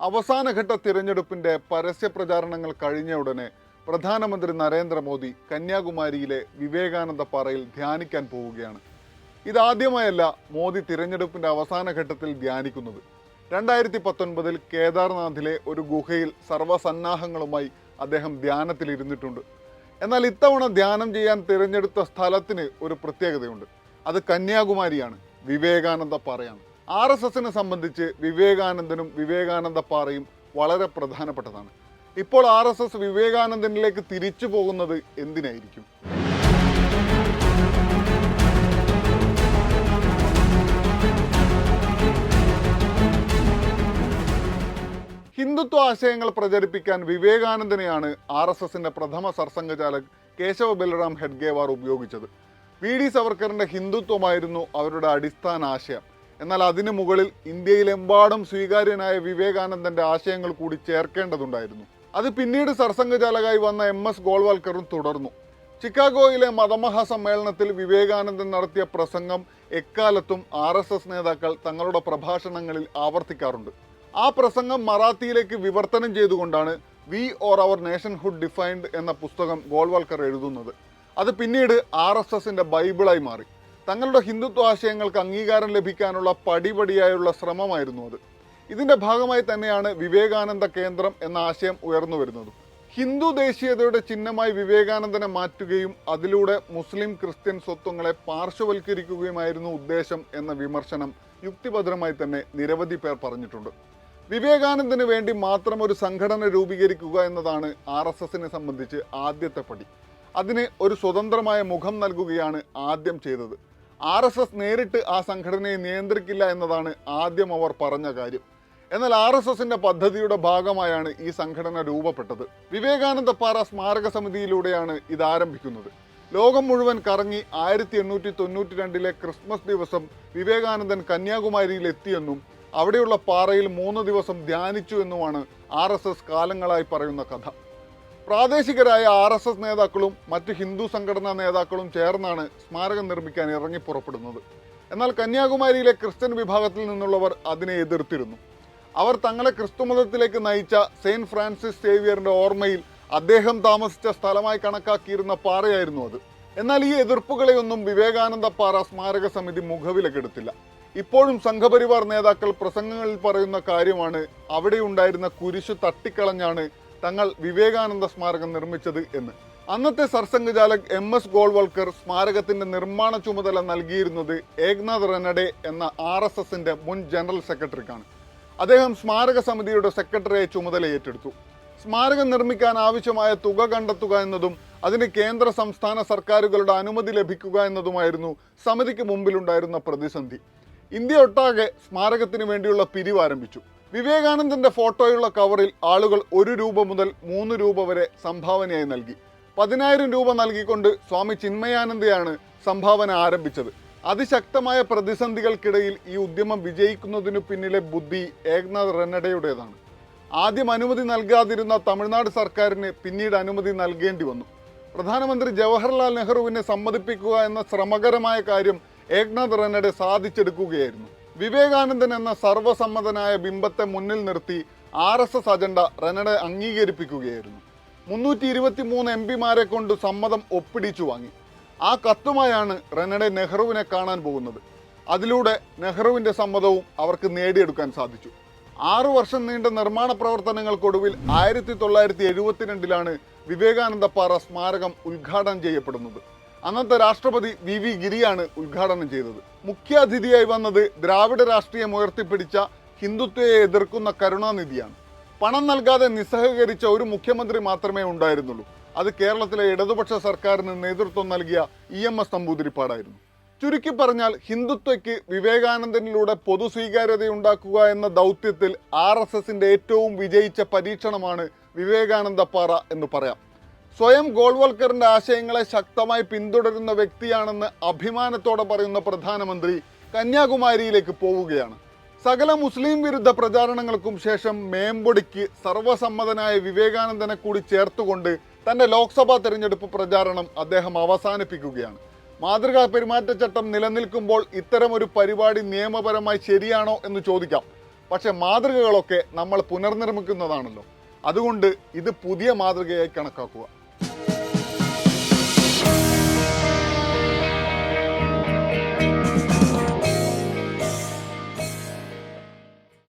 അവസാനഘട്ട തിരഞ്ഞെടുപ്പിന്റെ പരസ്യ പ്രചാരണങ്ങൾ കഴിഞ്ഞ ഉടനെ പ്രധാനമന്ത്രി നരേന്ദ്രമോദി കന്യാകുമാരിയിലെ വിവേകാനന്ദ പാറയിൽ ധ്യാനിക്കാൻ പോവുകയാണ്. ഇതാദ്യമായല്ല മോദി തിരഞ്ഞെടുപ്പിന്റെ അവസാന ഘട്ടത്തിൽ ധ്യാനിക്കുന്നത്. രണ്ടായിരത്തി പത്തൊൻപതിൽ കേദാർനാഥിലെ ഒരു ഗുഹയിൽ സർവസന്നാഹങ്ങളുമായി അദ്ദേഹം ധ്യാനത്തിൽ ധ്യാനത്തിലിരുന്നിട്ടുണ്ട് എന്നാൽ ഇത്തവണ ധ്യാനം ചെയ്യാൻ തിരഞ്ഞെടുത്ത സ്ഥലത്തിന് ഒരു പ്രത്യേകതയുണ്ട്. അത് കന്യാകുമാരിയാണ് വിവേകാനന്ദ പാറയാണ്. ആർ എസ് എസിനെ സംബന്ധിച്ച് വിവേകാനന്ദനും വിവേകാനന്ദ പാറയും വളരെ പ്രധാനപ്പെട്ടതാണ്. ഇപ്പോൾ ആർ എസ് എസ് വിവേകാനന്ദനിലേക്ക് തിരിച്ചു പോകുന്നത് എന്തിനായിരിക്കും? ഹിന്ദുത്വ ആശയങ്ങൾ പ്രചരിപ്പിക്കാൻ വിവേകാനന്ദനെയാണ് ആർ എസ് എസിന്റെ പ്രഥമ സർസംഘചാലക് കേശവ ബലറാം ഹെഡ്ഗേവാർ ഉപയോഗിച്ചത്. വി ഡി സവർക്കറിന്റെ ഹിന്ദുത്വമായിരുന്നു അവരുടെ അടിസ്ഥാന ആശയം. എന്നാൽ അതിനു മുകളിൽ ഇന്ത്യയിലെമ്പാടും സ്വീകാര്യനായ വിവേകാനന്ദന്റെ ആശയങ്ങൾ കൂടി ചേർക്കേണ്ടതുണ്ടായിരുന്നു. അത് പിന്നീട് സർസംഘചാലകായി വന്ന എം എസ് ഗോൾവാൾക്കറും തുടർന്നു. ചിക്കാഗോയിലെ മതമഹാസമ്മേളനത്തിൽ വിവേകാനന്ദൻ നടത്തിയ പ്രസംഗം എക്കാലത്തും ആർ എസ് എസ് നേതാക്കൾ തങ്ങളുടെ പ്രഭാഷണങ്ങളിൽ ആവർത്തിക്കാറുണ്ട്. ആ പ്രസംഗം മറാത്തിയിലേക്ക് വിവർത്തനം ചെയ്തുകൊണ്ടാണ് we or our nationhood defined എന്ന പുസ്തകം ഗോൾവാൾക്കർ എഴുതുന്നത്. അത് പിന്നീട് ആർ എസ് ബൈബിളായി മാറി. തങ്ങളുടെ ഹിന്ദുത്വ ആശയങ്ങൾക്ക് അംഗീകാരം ലഭിക്കാനുള്ള പടിപടിയായുള്ള ശ്രമമായിരുന്നു അത്. ഇതിന്റെ ഭാഗമായി തന്നെയാണ് വിവേകാനന്ദ കേന്ദ്രം എന്ന ആശയം ഉയർന്നു വരുന്നത്. ഹിന്ദു ദേശീയതയുടെ ചിഹ്നമായി വിവേകാനന്ദനെ മാറ്റുകയും അതിലൂടെ മുസ്ലിം ക്രിസ്ത്യൻ സ്വത്വങ്ങളെ പാർശ്വവൽക്കരിക്കുകയുമായിരുന്നു ഉദ്ദേശം എന്ന വിമർശനം യുക്തിഭദ്രമായി തന്നെ നിരവധി പേർ പറഞ്ഞിട്ടുണ്ട്. വിവേകാനന്ദന് വേണ്ടി മാത്രം ഒരു സംഘടന രൂപീകരിക്കുക എന്നതാണ് ആർ എസ് എസിനെ സംബന്ധിച്ച് ആദ്യത്തെ പടി. അതിന് ഒരു സ്വതന്ത്രമായ മുഖം നൽകുകയാണ് ആദ്യം ചെയ്തത്. ആർ എസ് എസ് നേരിട്ട് ആ സംഘടനയെ നിയന്ത്രിക്കില്ല എന്നതാണ് ആദ്യം അവർ പറഞ്ഞ കാര്യം. എന്നാൽ ആർ എസ് എസിന്റെ പദ്ധതിയുടെ ഭാഗമായാണ് ഈ സംഘടന രൂപപ്പെട്ടത്. വിവേകാനന്ദ പാറ സ്മാരക സമിതിയിലൂടെയാണ് ഇത് ആരംഭിക്കുന്നത്. ലോകം മുഴുവൻ കറങ്ങി ആയിരത്തി എണ്ണൂറ്റി തൊണ്ണൂറ്റി രണ്ടിലെ ക്രിസ്മസ് ദിവസം വിവേകാനന്ദൻ കന്യാകുമാരിയിൽ എത്തിയെന്നും അവിടെയുള്ള പാറയിൽ മൂന്ന് ദിവസം ധ്യാനിച്ചു എന്നുമാണ് ആർ എസ് എസ് കാലങ്ങളായി പറയുന്ന കഥ. പ്രാദേശികരായ ആർ എസ് എസ് നേതാക്കളും മറ്റ് ഹിന്ദു സംഘടനാ നേതാക്കളും ചേർന്നാണ് സ്മാരകം നിർമ്മിക്കാൻ ഇറങ്ങി പുറപ്പെടുന്നത്. എന്നാൽ കന്യാകുമാരിയിലെ ക്രിസ്ത്യൻ വിഭാഗത്തിൽ നിന്നുള്ളവർ അതിനെ എതിർത്തിരുന്നു. അവർ തങ്ങളെ ക്രിസ്തുമതത്തിലേക്ക് നയിച്ച സെയിന്റ് ഫ്രാൻസിസ് സേവിയറിന്റെ ഓർമ്മയിൽ അദ്ദേഹം താമസിച്ച സ്ഥലമായി കണക്കാക്കിയിരുന്ന പാറയായിരുന്നു അത്. എന്നാൽ ഈ എതിർപ്പുകളെയൊന്നും വിവേകാനന്ദ പാറ സ്മാരക സമിതി മുഖവിലക്കെടുത്തില്ല. ഇപ്പോഴും സംഘപരിവാർ നേതാക്കൾ പ്രസംഗങ്ങളിൽ പറയുന്ന കാര്യമാണ് അവിടെ ഉണ്ടായിരുന്ന കുരിശ് തട്ടിക്കളഞ്ഞാണ് തങ്ങൾ വിവേകാനന്ദ സ്മാരകം നിർമ്മിച്ചത് എന്ന്. അന്നത്തെ സർസംഘചാലക് എം എസ് ഗോൾവൾക്കർ സ്മാരകത്തിന്റെ നിർമ്മാണ ചുമതല നൽകിയിരുന്നത് ഏക്നാഥ് റെനഡെ എന്ന ആർ എസ് എസിന്റെ മുൻ ജനറൽ സെക്രട്ടറിക്കാണ്. അദ്ദേഹം സ്മാരക സമിതിയുടെ സെക്രട്ടറിയെ ചുമതല ഏറ്റെടുത്തു. സ്മാരകം നിർമ്മിക്കാൻ ആവശ്യമായ തുക കണ്ടെത്തുക എന്നതും അതിന് കേന്ദ്ര സംസ്ഥാന സർക്കാരുകളുടെ അനുമതി ലഭിക്കുക എന്നതുമായിരുന്നു സമിതിക്ക് മുമ്പിലുണ്ടായിരുന്ന പ്രതിസന്ധി. ഇന്ത്യ ഒട്ടാകെ സ്മാരകത്തിന് വേണ്ടിയുള്ള പിരിവ് ആരംഭിച്ചു. വിവേകാനന്ദന്റെ ഫോട്ടോയുള്ള കവറിൽ ആളുകൾ ഒരു രൂപ മുതൽ മൂന്ന് രൂപ വരെ സംഭാവനയായി നൽകി. പതിനായിരം രൂപ നൽകിക്കൊണ്ട് സ്വാമി ചിന്മയാനന്ദയാണ് സംഭാവന ആരംഭിച്ചത്. അതിശക്തമായ പ്രതിസന്ധികൾക്കിടയിൽ ഈ ഉദ്യമം വിജയിക്കുന്നതിനു പിന്നിലെ ബുദ്ധി ഏകനാഥ് റെന്നഡയുടേതാണ്. ആദ്യം അനുമതി നൽകാതിരുന്ന തമിഴ്നാട് സർക്കാരിന് പിന്നീട് അനുമതി നൽകേണ്ടി വന്നു. പ്രധാനമന്ത്രി ജവഹർലാൽ നെഹ്റുവിനെ സമ്മതിപ്പിക്കുക എന്ന ശ്രമകരമായ കാര്യം ഏകനാഥ് റെന്നഡെ സാധിച്ചെടുക്കുകയായിരുന്നു. വിവേകാനന്ദൻ എന്ന സർവസമ്മതനായ ബിംബത്തെ മുന്നിൽ നിർത്തി R S S agenda Ranade അംഗീകരിപ്പിക്കുകയായിരുന്നു. മുന്നൂറ്റി ഇരുപത്തി മൂന്ന് എം പിമാരെ കൊണ്ട് സമ്മതം ഒപ്പിടിച്ചു വാങ്ങി. ആ കത്തുമായാണ് റെനഡെ നെഹ്റുവിനെ കാണാൻ പോകുന്നത്. അതിലൂടെ നെഹ്റുവിന്റെ സമ്മതവും അവർക്ക് നേടിയെടുക്കാൻ സാധിച്ചു. ആറു വർഷം നീണ്ട നിർമ്മാണ പ്രവർത്തനങ്ങൾക്കൊടുവിൽ ആയിരത്തി തൊള്ളായിരത്തി എഴുപത്തിരണ്ടിലാണ് വിവേകാനന്ദ പാറ സ്മാരകം ഉദ്ഘാടനം ചെയ്യപ്പെടുന്നത്. അന്നത്തെ രാഷ്ട്രപതി വി വി ഗിരിയാണ് ഉദ്ഘാടനം ചെയ്തത്. മുഖ്യാതിഥിയായി വന്നത് ദ്രാവിഡ രാഷ്ട്രീയം ഉയർത്തിപ്പിടിച്ച ഹിന്ദുത്വയെ എതിർക്കുന്ന കരുണാനിധിയാണ്. പണം നൽകാതെ നിസ്സഹകരിച്ച ഒരു മുഖ്യമന്ത്രി മാത്രമേ ഉണ്ടായിരുന്നുള്ളൂ. അത് കേരളത്തിലെ ഇടതുപക്ഷ സർക്കാരിന് നേതൃത്വം നൽകിയ ഇ എം എസ് നമ്പൂതിരിപ്പാടായിരുന്നു. ചുരുക്കി പറഞ്ഞാൽ ഹിന്ദുത്വയ്ക്ക് വിവേകാനന്ദനിലൂടെ പൊതു സ്വീകാര്യതയുണ്ടാക്കുക എന്ന ദൗത്യത്തിൽ ആർ എസ് എസിന്റെ ഏറ്റവും വിജയിച്ച പരീക്ഷണമാണ് വിവേകാനന്ദപ്പാറ എന്ന് പറയാം. സ്വയം ഗോൾവൽക്കറിന്റെ ആശയങ്ങളെ ശക്തമായി പിന്തുടരുന്ന വ്യക്തിയാണെന്ന് അഭിമാനത്തോടെ പറയുന്ന പ്രധാനമന്ത്രി കന്യാകുമാരിയിലേക്ക് പോവുകയാണ്. സകല മുസ്ലിം വിരുദ്ധ പ്രചാരണങ്ങൾക്കും ശേഷം മേമ്പൊടിക്ക് സർവസമ്മതനായ വിവേകാനന്ദനെ കൂടി ചേർത്തുകൊണ്ട് തന്റെ ലോക്സഭാ തെരഞ്ഞെടുപ്പ് പ്രചാരണം അദ്ദേഹം അവസാനിപ്പിക്കുകയാണ്. മാതൃകാ പെരുമാറ്റച്ചട്ടം നിലനിൽക്കുമ്പോൾ ഇത്തരമൊരു പരിപാടി നിയമപരമായി ശരിയാണോ എന്ന് ചോദിക്കാം. പക്ഷെ മാതൃകകളൊക്കെ നമ്മൾ പുനർനിർമ്മിക്കുന്നതാണല്ലോ. അതുകൊണ്ട് ഇത് പുതിയ മാതൃകയായി കണക്കാക്കുക.